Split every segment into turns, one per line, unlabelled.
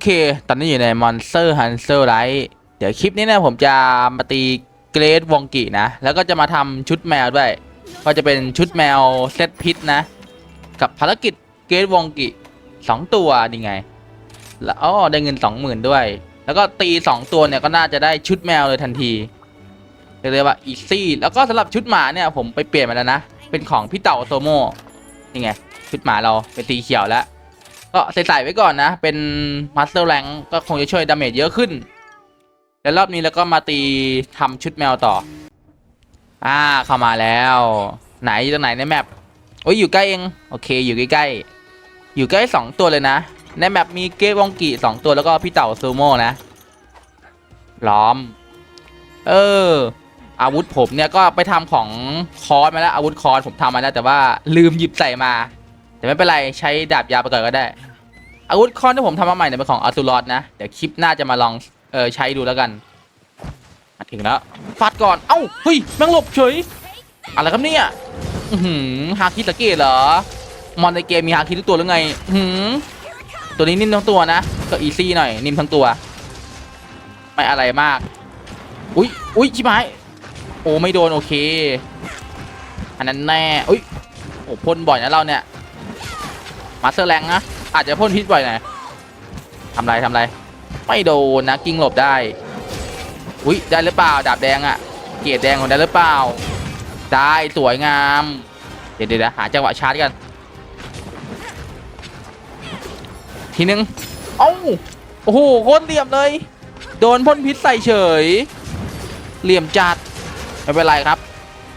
เค ตอนนี้อยู่ใน Monster Hunter Rise เดี๋ยวคลิปนี้เนะผมจะมาตีเกรดวองกินะ แล้วก็จะมาทำชุดแมวด้วย ก็จะเป็นชุดแมวเซตพิษนะ กับภารกิจเกรดวองกิสองตัวนี่ไง แล้วอ๋อได้เงินสองหมื่นด้วย แล้วก็ตีสองตัวเนี่ยก็น่าจะได้ชุดแมวเลยทันทีเรียกว่าอีซี่แล้วก็สำหรับชุดหมาเนี่ยผมไปเปลี่ยนมาแล้วนะ เป็นของพี่เต่าโซโม่นี่ไงชุดหมาเราเป็นตีเขียวแล้ว ก็ใส่ๆไว้ก่อนนะ เป็นมาสเตอร์แรงก็คงจะช่วยดาเมจเยอะขึ้น แล้วรอบนี้แล้วก็มาตีทำชุดแมวต่อ อ่าเข้ามาแล้ว ไหนอยู่ตรงไหนในแมปโอ้ยอยู่ใกล้เองโอเคอยู่ใกล้ๆอยู่ใกล้สองตัวเลยนะ ในแมปมีเกวองกิสองตัวแล้วก็พี่เต่าซูโม่นะล้อม เออ อาวุธผมเนี่ยก็ไปทำของคอร์สมาแล้วอาวุธคอร์สผมทำมาแล้วแต่ว่าลืมหยิบใส่มา แต่ไม่เป็นไรใช้ดาบยาวไปก่อนก็ได้ อาวุธคอนที่ผมทำมาใหม่เนี่ยเป็นของอัลตูรอดนะ เดี๋ยวคลิปหน้าจะมาลองเออใช้ดูแล้วกันมาถึงแล้วฟาดก่อน เอ้าเฮ้ยแม่งหลบเฉยอะไรครับเนี่ยหือฮาคิสเกตเหรอ มอนในเกมมีฮาคิทุกตัวหรือไงหือตัวนี้นิ่มทั้งตัวนะ ก็อีซี่หน่อย นิ่มทั้งตัว ไม่อะไรมาก อุ้ยอุ้ยชิบหาย โอ้ไม่โดนโอเค อันนั้นแน่ อุ้ยโอ้พ่นบ่อยนะเราเนี่ย มาสเตอร์แรงนะอาจจะพ่นพิษบ่อยหน่อยทำไรทำไร ไม่โดนนะกิ้งหลบได้ อุ้ยได้หรือเปล่าดาบแดงอะเกียรดแดงของได้หรือเปล่า ได้สวยงาม เดี๋ยวเดี๋ยวหาจังหวะชาร์จกัน ทีนึง เอ้าโอ้โหโคตรเหลี่ยมเลย โดนพ่นพิษใส่เฉย เหลี่ยมจัดไม่เป็นไรครับ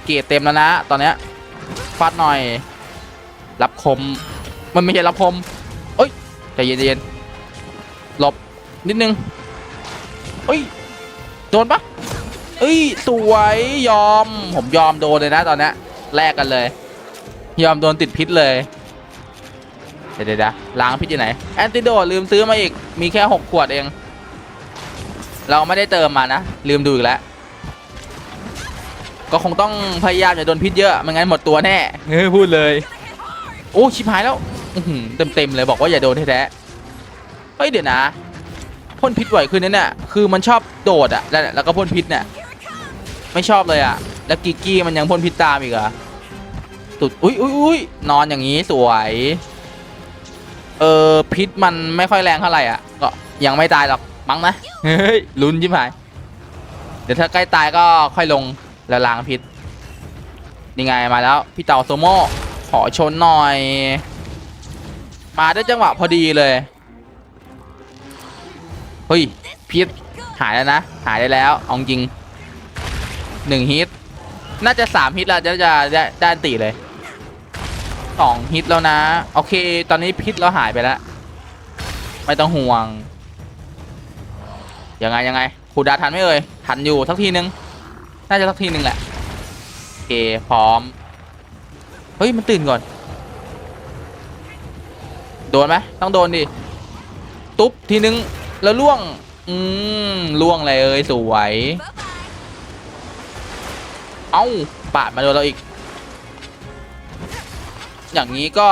เกียรดเต็มแล้วนะ ตอนเนี้ยฟาดหน่อย รับคม มันไม่ใช่รับคมเอ้ยใจเย็นๆหลบนิดนึงเอ้ยโดนปะเอ้ยสวยยอม ผมยอมโดนเลยนะตอนเนี้ยแลกกันเลย ยอมโดนติดพิษเลยเดี๋ยวเดี๋ยวล้างพิษอยู่ไหนแอนติโดลืมซื้อมาอีกมีแค่6ขวดเอง เราไม่ได้เติมมานะ ลืมดูอีกแล้วก็คงต้องพยายามอย่าโดนพิษเยอะไม่งั้นหมดตัวแน่เฮ้ยพูดเลย โอ้ชิบหายแล้ว เต็มเต็มๆเลยบอกว่าอย่าโดนแท้ๆเฮ้ยเดี๋ยวนะพ่นพิษบ่อยขึ้นนั่นน่ะคือมันชอบโดดอะแล้วแล้วก็พ่นพิษเนี่ยไม่ชอบเลยอะแล้วกิกกี้มันยังพ่นพิษตามอีกเหรอะตุดอุ้ยอุ้ยอุ้ยนอนอย่างนี้สวย เออพิษมันไม่ค่อยแรงเท่าไหร่อะ ก็ยังไม่ตายหรอกมั้งนะเฮ้ยลุ้นชิบหายเดี๋ยวถ้าใกล้ตายก็ค่อยลงแล้วล้างพิษนี่ไงมาแล้ว พี่เต่าโซโม่ขอชนหน่อย มาได้จังหวะพอดีเลย เฮ้ยพิษหายแล้วนะ หายได้แล้วเอาจริงหนึ่งฮิต น่าจะสามฮิตแล้วจะจะได้ได้อันติเลยสองฮิตแล้วนะ โอเค ตอนนี้พิษเราหายไปแล้ว ไม่ต้องห่วง ยังไงยังไงครูดาทันไหมเอ่ยทันอยู่สักทีนึง น่าจะสักทีนึงแหละ โอเค พร้อม เฮ้ย มันตื่นก่อน โดนไหมต้องโดนดิ ตุ๊บทีนึง แล้วล่วง อืมล่วงเลยเอ้ยสวย เอ้า ปาดมาโดนเราอีก อย่างนี้ก็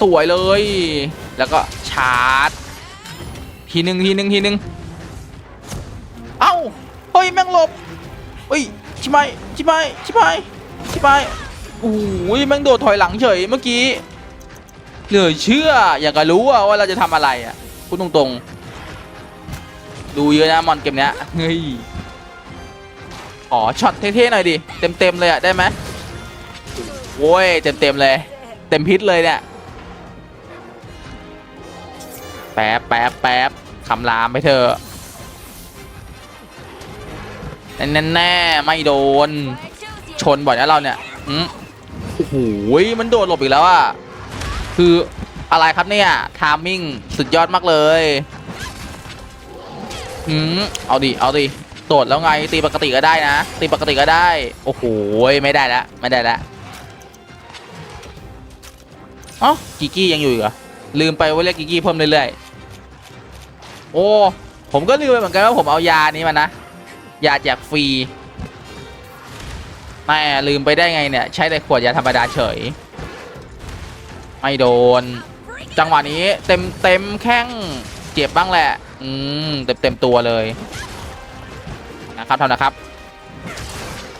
สวยเลย แล้วก็ชาร์จ ทีหนึ่งทีหนึ่งทีหนึ่งเอ้า เฮ้ย แม่งหลบเฮ้ย ชิบายชิบายชิบายชิบายโอ้ยแม่งโดดถอยหลังเฉยเมื่อกี้ เหลือเชื่อ อยากจะรู้ว่าเราจะทำอะไรอะพูดตรงๆ ดูเยอะนะมอนเกมเนี้ยเฮ้ยขอช็อตเท่ๆหน่อยดิเต็มๆเลยอะได้ไหมโว้ยเต็มๆเลย เต็มพิษเลยเนี่ยแป๊บแป๊บแป๊บคำรามไปเถอะแน่แน่ๆไม่โดน ชนบ่อยนะเราเนี่ยอืมโอ้โหมันโดดหลบอีกแล้วอะ คืออะไรครับเนี่ยทามมิ่งสุดยอดมากเลยอืมเอาดิ เอาดิโดดแล้วไงตีปกติก็ได้นะ ตีปกติก็ได้ โอ้โหไม่ได้แล้วไม่ได้แล้วอ๋อกิกกี้ยังอยู่อีกเหรอลืมไปว่าเรียกกิกกี้เพิ่มเรื่อยๆโอ้ผมก็ลืมไปเหมือนกันว่าผมเอายานี้มานะยาแจกฟรีแม่ลืมไปได้ไงเนี่ย ใช้แต่ขวดยาธรรมดาเฉย ไม่โดน จังหวะนี้เต็มเต็มแข้งเจ็บบ้างแหละ อืมเต็มเต็มตัวเลยนะครับทำนะครับ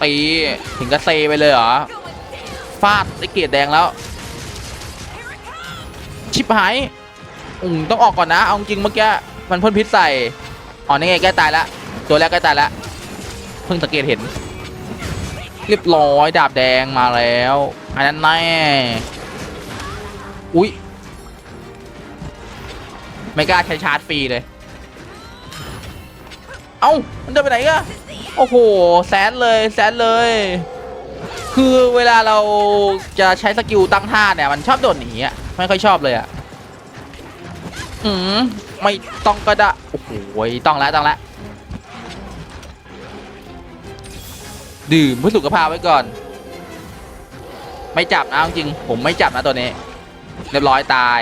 ตีถึงกระเซไปเลยเหรอฟาดไอเกียรดแดงแล้ว ชิบหายอืมต้องออกก่อนนะเอาจริงเมื่อกี้มันพ่นพิษใส่อ๋อนี่ไงใกล้ตายละตัวแรกใกล้ตายละเพิ่งสังเกตเห็น เรียบร้อยดาบแดงมาแล้วอันนั้นแน่ อุ้ยไม่กล้าใช้ชาร์จฟรีเลย เอ้า มันเดินไปไหนกะโอ้โห แซดเลยแซดเลย คือเวลาเราจะใช้สกิลตั้งท่าเนี่ย มันชอบโดดหนีอะ ไม่ค่อยชอบเลยอะ อืม ไม่ต้องก็ได้ โอ้โห ต้องแล้วต้องแล้วดื่มเพื่อสุขภาพไว้ก่อน ไม่จับนะจริง ผมไม่จับนะตัวนี้ เรียบร้อยตาย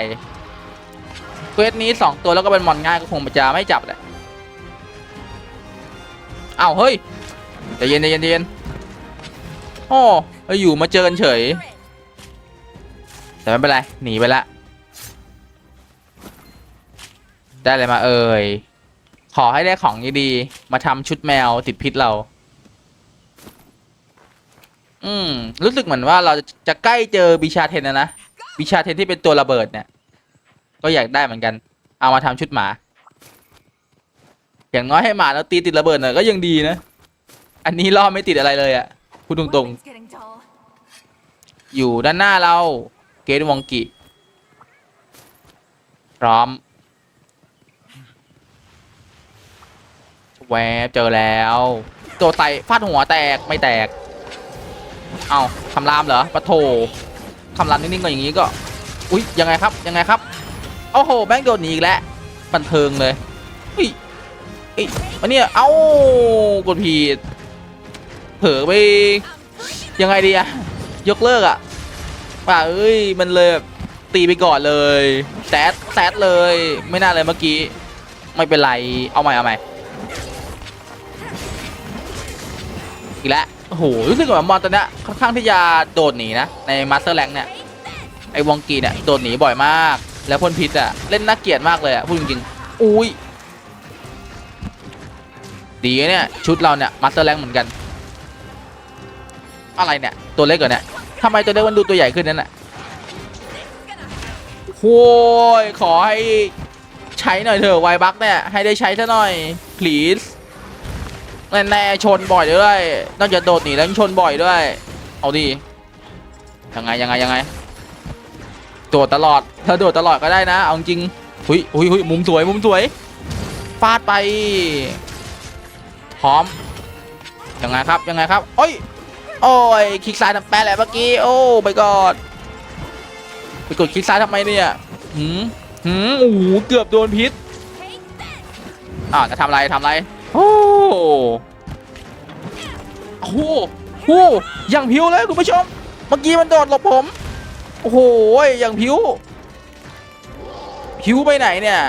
เควสนี้สองตัวแล้วก็เป็นมอนง่ายก็คงจะไม่จับแหละอ้าวเฮ้ยใจเย็นใจเย็นใจเย็นโอ้อ้ยอยู่มาเจอกันเฉย แต่ไม่เป็นไรหนีไปละได้อะไรมาเอ่ย ขอให้ได้ของดีๆมาทำชุดแมวติดพิษเรา อืม รู้สึกเหมือนว่าเราจะจะใกล้เจอบิชาเทนแล้วนะ บิชาเทนที่เป็นตัวระเบิดเนี่ย ก็อยากได้เหมือนกัน เอามาทำชุดหมา อย่างน้อยให้หมาเราตีติดระเบิดหน่อยก็ยังดีนะ อันนี้ล่อไม่ติดอะไรเลยอะพูดตรงๆ อยู่ด้านหน้าเราเกตวองกิพร้อมแวบเจอแล้ว ตัวไตฟาดหัวแตกไม่แตก เอาคำรามเหรอปะโถ คำรามนิ่งๆก็อย่างนี้ก็ อุ๊ยยังไงครับยังไงครับโอ้โหแบงค์โดนหนีอีกแล้วบันเทิงเลยเฮ้ยเอ้ยมันเนี่ยเอ้ากดผิดเผลอไปยังไงดีอะยกเลิกอะป่าเอ้ยมันเลยตีไปก่อนเลยแซดแซดเลยไม่น่าเลยเมื่อกี้ ไม่เป็นไรเอาใหม่เอาใหม่อีกแล้ว โอ้โหรู้สึกว่ามอนตัวเนี้ยค่อนข้างที่จะโดดหนีนะในมาสเตอร์แรงเนี่ยไอ้วองกีเนี่ยโดดหนีบ่อยมาก แล้วพ่นพิษอะเล่นน่าเกลียดมากเลยอะพูดจริงๆอุ้ยดีเนี่ยชุดเราเนี่ยมาสเตอร์แรงเหมือนกัน อะไรเนี่ยตัวเล็กกว่าเนี่ยทำไมตัวเล็กมันดูตัวใหญ่ขึ้นนั่นน่ะโอ้ยขอให้ใช้หน่อยเถอะไวบักเนี่ยให้ได้ใช้ซะหน่อย please แน่ๆชนบ่อยด้วย นอกจากโดดหนีแล้วยังชนบ่อยด้วย เอาดียังไงยังไงยังไงโดดตลอดเธอโดดตลอดก็ได้นะเอาจริงหุยหุยหุยมุมสวยมุมสวยฟาดไปพร้อมยังไงครับยังไงครับโอ้ยโอ้ยคลิกซ้ายทำแปะแหละเมื่อกี้โอ้ไปกอดไปกดคลิกซ้ายทำไมเนี่ยหืมหืมโอ้โหเกือบโดนพิษอ่าจะทำอะไรทำอะไร โอ้โหโอ้โหอย่างผิวเลยคุณผู้ชม เมื่อกี้มันโดดหลบผม โอ้โหอย่างผิว ผิวไปไหนเนี่ย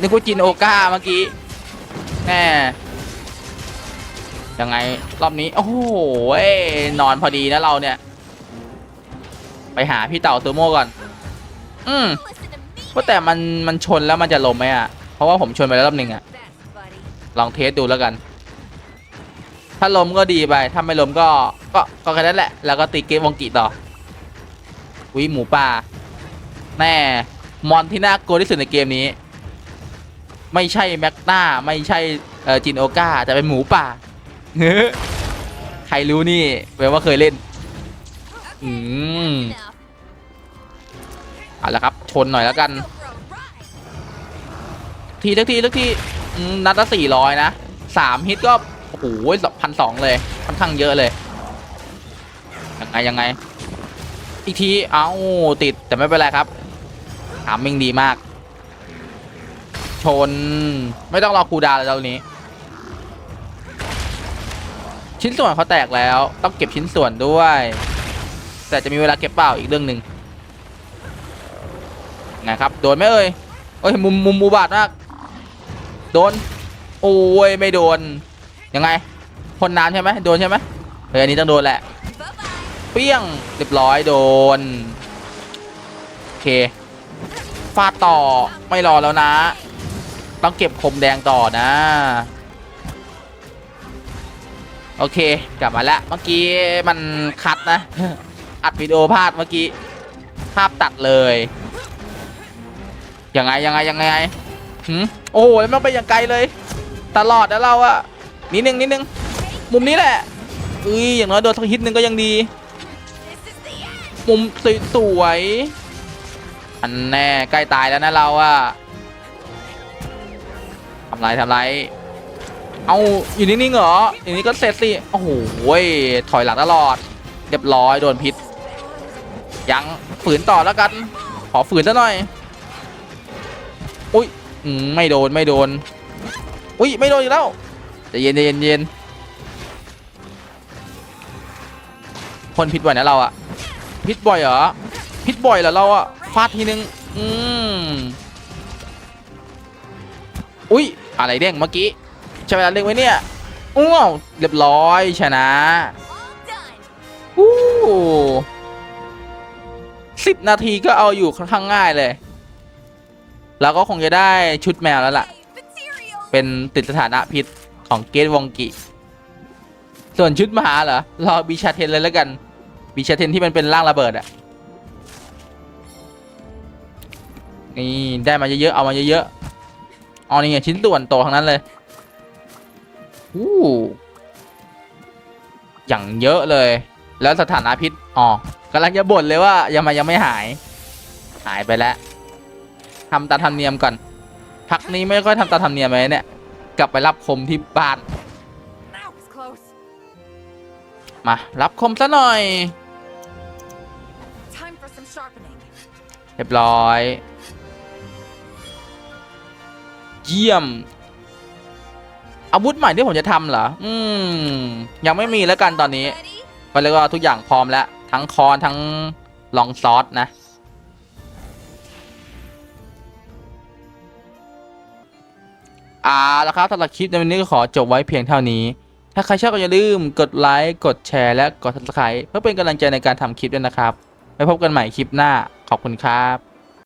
นึกว่าจินโอก้าเมื่อกี้แน่ยังไงรอบนี้ โอ้โหนอนพอดีนะเราเนี่ย ไปหาพี่เต่าเทอร์โมก่อน อืมว่าแต่มันมันชนแล้วมันจะล้มไหมอะ เพราะว่าผมชนไปแล้วรอบหนึ่งอะ ลองเทสดูแล้วกัน ถ้าลมก็ดีไป ถ้าไม่ลมก็ ก็ก็แค่นั้นแหละ แล้วก็ตีเกมวงกิต่อวิหมูป่า แน่ มอนที่น่ากลัวที่สุดในเกมนี้ ไม่ใช่แม็กนาไม่ใช่จินโอก้าแต่เป็นหมูป่าใครรู้นี่แปลว่าเคยเล่น อืมเอาละครับ ชนหน่อยแล้วกัน ทีทักทีทักที อืมนัดละสี่ร้อยนะสามฮิตก็ โอ้โหพันสองเลย ค่อนข้างเยอะเลย ยังไง ยังไง อีกที เอ้าติดแต่ไม่เป็นไรครับถามมิงดีมาก ชน ไม่ต้องรอคูดาวน์เลยตอนนี้ ชิ้นส่วนเขาแตกแล้ว ต้องเก็บชิ้นส่วนด้วย แต่จะมีเวลาเก็บเปล่าอีกเรื่องหนึ่งไงครับ โดนไหมเอ่ยโอ้ยมุมมุมมูบาดมาก โดน โอ้ยไม่โดน ยังไงพ่นน้ำใช่ไหมโดนใช่ไหมเฮ้ยอันนี้ต้องโดนแหละ เปี้ยงเรียบร้อยโดน โอเคฟาดต่อไม่รอแล้วนะ ต้องเก็บคมแดงต่อนะ โอเคกลับมาแล้วเมื่อกี้มันคัดนะ อัดวิดีโอพลาดเมื่อกี้ ภาพตัดเลยยังไงยังไงยังไงหืมโอ้โหแล้วมันไปอย่างไกลเลย ตลอดนะเราอะนิดนึงนิดนึงมุมนี้แหละเอ้ยอย่างน้อยโดนสักฮิตนึงก็ยังดี มุมสวยๆอันแน่ใกล้ตายแล้วนะเราอะทำไรทำไรเอาอยู่นิ่งๆเหรออย่างนี้ก็เสร็จสิโอ้โหถอยหลังตลอดเรียบร้อยโดนพิษ ยังฝืนต่อแล้วกัน ขอฝืนซะหน่อย อุ้ย อืมไม่โดนไม่โดน อุ้ยไม่โดนอีกแล้วใจะเย็นใจเย็นเย็นพ่นพิษบ่อยนะเราอะพิษบ่อยเหรอพิษบ่อยเหรอเราอะฟาดทีนึงอืมอุ้ยอะไรเด้งเมื่อกี้ใช่เวลาเด้งไว้เนี่ยอ้าวเรียบร้อยชนะอู้สิบนาทีก็เอาอยู่ค่อนข้างง่ายเลย เราก็คงจะได้ชุดแมวแล้วล่ะ เป็นติดสถานะพิษของเกตวองกิ ส่วนชุดมหาเหรอ รอบีชาเทนเลยแล้วกัน บีชาเทนที่มันเป็นร่างระเบิดอะนี่ได้มาเยอะๆ เอามาเยอะๆอ๋อนี่ไงชิ้นส่วนโตทั้งนั้นเลยอู้อย่างเยอะเลย แล้วสถานะพิษ อ๋อกำลังจะบ่นเลยว่ายังมายังไม่หาย หายไปแล้ว ทำตามธรรมเนียมก่อนพักนี้ไม่ค่อยทำตามธรรมเนียมเลยเนี่ย กลับไปรับคมที่บ้าน มา รับคมซะหน่อย เรียบร้อย เยี่ยม อาวุธใหม่ที่ผมจะทำเหรอ อืม ยังไม่มีแล้วกันตอนนี้ ก็เรียกว่าทุกอย่างพร้อมแล้ว ทั้งคอนทั้งลองซอสนะ อ่าแล้วครับสำหรับคลิปในวันนี้ก็ขอจบไว้เพียงเท่านี้ ถ้าใครชอบก็อย่าลืมกดไลค์ กดแชร์ และกด subscribe เพื่อเป็นกำลังใจในการทำคลิปด้วยนะครับ ไว้พบกันใหม่คลิปหน้า ขอบคุณครับ